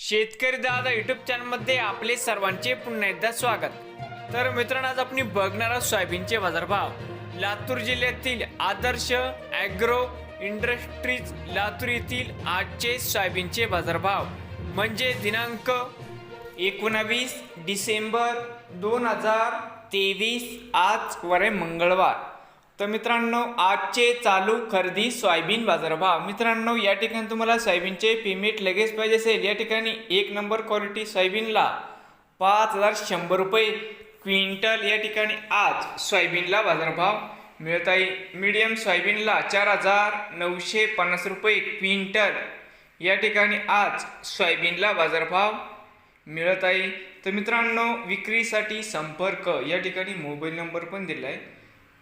शेतकरी दादा युट्यूब चॅनलमध्ये आपले सर्वांचे पुन्हा एकदा स्वागत. तर मित्रांनो आज आपण बघणार आहोत सोयाबीनचे बाजारभाव. लातूर जिल्ह्यातील आदर्श ॲग्रो इंडस्ट्रीज लातूर येथील आजचे सोयाबीनचे बाजारभाव. म्हणजे दिनांक एकोणावीस डिसेंबर दोन हजार तेवीस आज वरे मंगळवार. तर मित्रांनो आजचे चालू खरेदी सोयाबीन बाजारभाव. मित्रांनो या ठिकाणी तुम्हाला सोयाबीनचे पेमेंट लगेच पाहिजे असेल. या ठिकाणी एक नंबर क्वालिटी सोयाबीनला पाच हजार शंभर रुपये क्विंटल या ठिकाणी आज सोयाबीनला बाजारभाव मिळत आहे. मीडियम सोयाबीनला चार हजार नऊशे पन्नास रुपये क्विंटल या ठिकाणी आज सोयाबीनला बाजारभाव मिळत आहे. तर मित्रांनो विक्रीसाठी संपर्क. या ठिकाणी मोबाईल नंबर पण दिला आहे